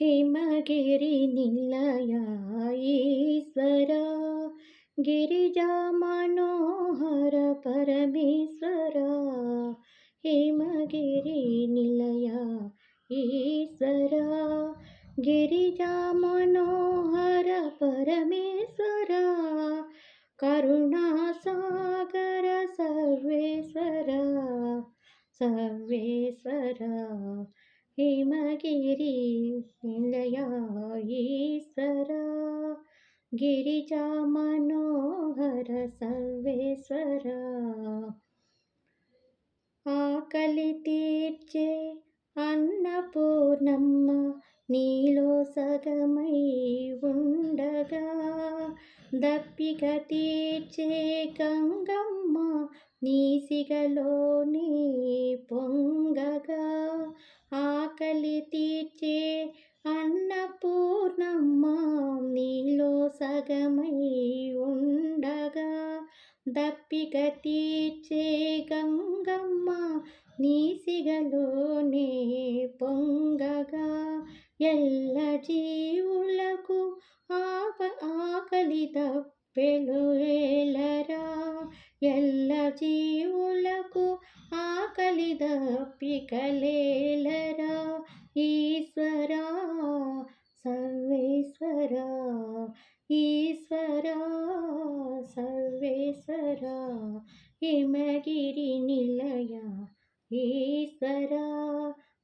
हिमगिरि निलया ईश्वर गिरिजा मनोहर परमेश्वर हिमगिरि निलया ईश्वर गिरिजा मनोहर परमेश्वर करुणासागर सर्वेश्वर सर्वेश्वर హిమగిరి నిలయాయీశ్వర గిరిజా మనోహర సర్వేశ్వర ఆకలి తీర్చే అన్నపూర్ణమ్మ నీలో సగమై ఉండగా దప్పిక తీర్చే గంగమ్మ నీ పొంగగా ఆకలి తీర్చే అన్నపూర్ణమ్మ నీలో సగమై ఉండగా దప్పిక తీర్చే గంగమ్మ నీసిగలోనే పొంగగా ఎల్ల జీవులకు ఆప ఆకలి తప్పెలు ఎల్ల జీవులకు ఆకలి దప్పికలేలరా ఈశ్వరా సర్వేశ్వరా ఈశ్వరా సర్వేశ్వరా హిమగిరి నిలయ ఈశ్వరా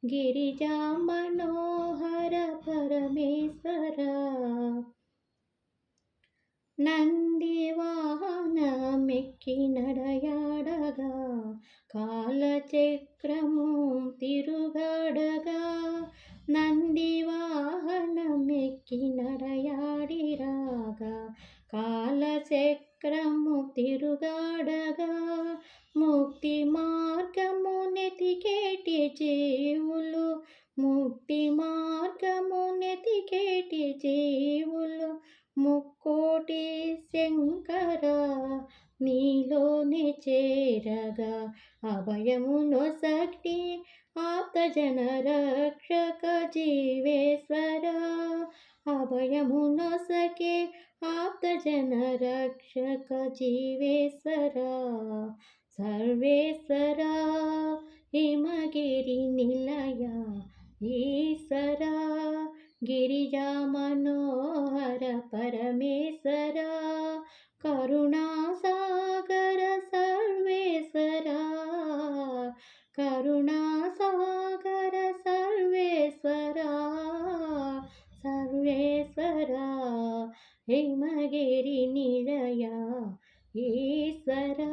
గిరిజా మనోహర పరమేశ్వర. నంది వాహనమెక్కి నడయాడగా కాలచక్రము తిరుగడగా నంది వాహనమెక్కి నడయాడిరాగా కాలచక్రము తిరుగాడగా ముక్తి మార్గము నెతికేటి జీవులు ముక్తి మార్గము నెతికేటి జీవులు ముక్కోటి శంకర నీలోనే చేరగా అభయమును సక్తి ఆప్తజన రక్షక జీవేశ్వర. అభయమును సకే ఆప్తజన రక్షక జీవేశ్వర. సర్వేశ్వర హిమగిరి నిలయ ఈశ్వర. గిరిజా మనోహర పరమేశ్వర కరుణాసాగర హిమగిరి నిలయ ఈశ్వరా